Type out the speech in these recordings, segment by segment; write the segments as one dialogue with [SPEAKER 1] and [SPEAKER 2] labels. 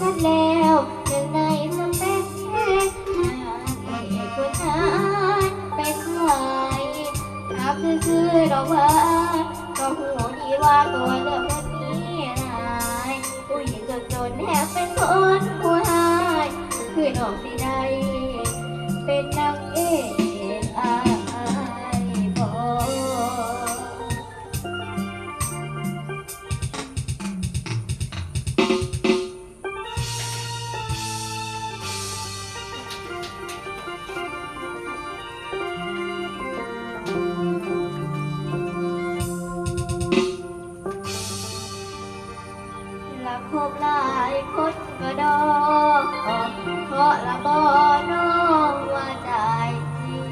[SPEAKER 1] กันแล้วหนึ่งในสเปคแค่นางเอกคนนั้นเป็นใครถามซื่อๆดอกว่าก็หูดีว่าตัวเลือกแบบนี้นายผู้หญิงจนจนๆแทบเป็นคนผู้หายคือน้องสิได้เป็นนางเอก คนก็ดอกเพราะละบอน้องว่าใจจริง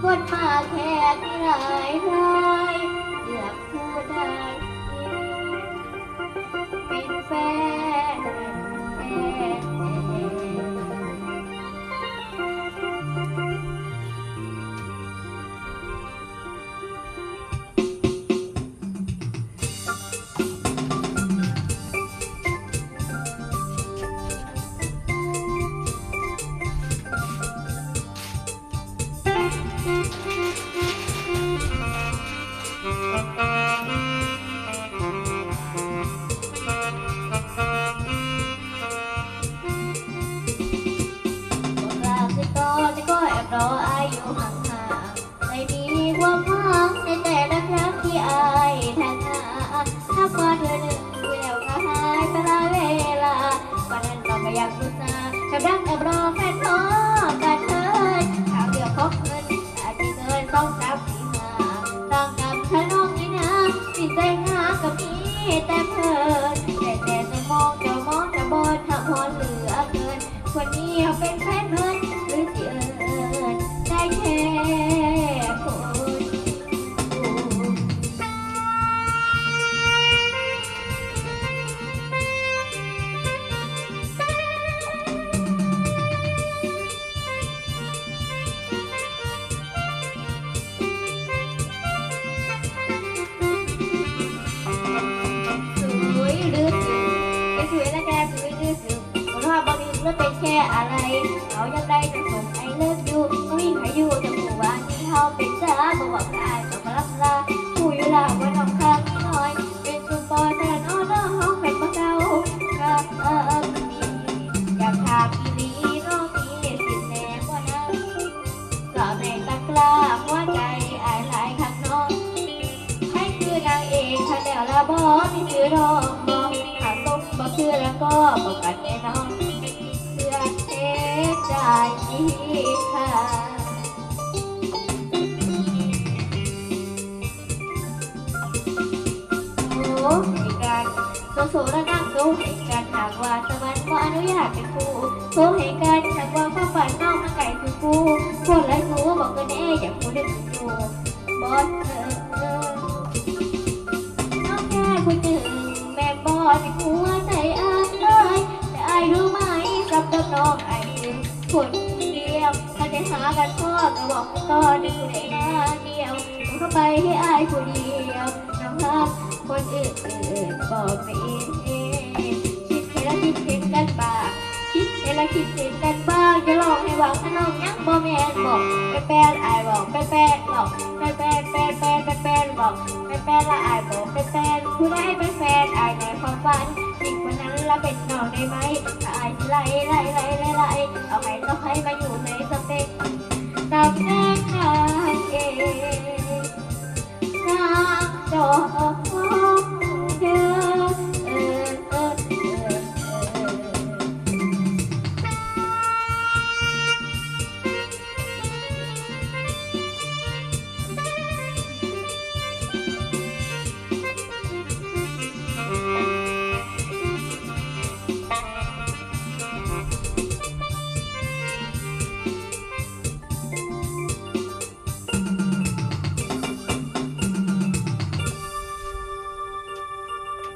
[SPEAKER 1] คนมาแค่ที่หลายหลายเกือบผู้ใดเป็นแฟนแฟน จะก็แอบรออายอยู่ห่างๆไม่มีความหวังในแต่ละครั้งที่อายทางหาถ้ามาเธอหนึ่งแล้วก็หายไปลายเวลาวันนั้นเราไม่อยากพูดนาแอบรักแอบรอแฟนพอกันเลยถามเรื่องของเงินอาจจะเกินสองสามสี่ห้าต่างกับฉันน้องนี่นะสิใจหากับมีแต่เพลินแต่แต่จะมองจะมองจะบอลถ้าพอเหลือเกินคนนี้เขาเป็นแฟน ว่าเป็นแค่อะไร เขายังได้จะส่งไอเลิฟยูก็มีใครอยู่แต่หัวนี่เขาเป็นจ้าบอกว่าอายต้องมารับลาผู้อยู่ลาวันทำค้างนิดหน่อย เป็นสุดปอยแต่นอนน้องห้องเป็นมาเก่าก็เออเออดีอยากถามอีลีน้องมีสิทธิ์แน่กว่านั้นสาวในตะกร้าหัวใจอายหลายข้างนอกให้คือนางเอกถ้าแล้วละบอมีชื่อรองบอกถ้าตกบ่คือแล้วก็ โอ้ให้กันโซโซและนั่งโซให้กันหากว่าสวรรค์ก็อนุญาตเป็นคู่โซให้กันหากว่าความฝันน้องมันไก่คือกูคนไรกูบอกกันแน่อยากพูดได้ถูกอยู่บอสเธอน้องแค่คนหนึ่งแม่บอดในหัวใจอายแต่อายรู้ไหมกับกับน้องไอ้คน หากันพ่อก็บอกก็ดึงได้หน้าเดียวต้องเข้าไปให้อายคนเดียวน้องรักคนอื่นบอกไม่เองคิดให้ละคิดเห็นกันบ้างคิดให้ละคิดเห็นกันบ้างจะลองให้หวังถ้าน้องยังบ่แม่นบอกไปแปนอายบอกไปแปนบอกไปแปนแปนแปนแปนแปนบอกเป็นแฟนละอายบอกเป็นแฟนผู้ได้เป็นแฟนอายในความฝันจริงวันนั้นละเป็นน้องได้ไหมถ้าอายไล่ไล่ไล่ไล่ไล่เอาใครต้องให้มาอยู่ใน นับแม่ขายเองนักจอ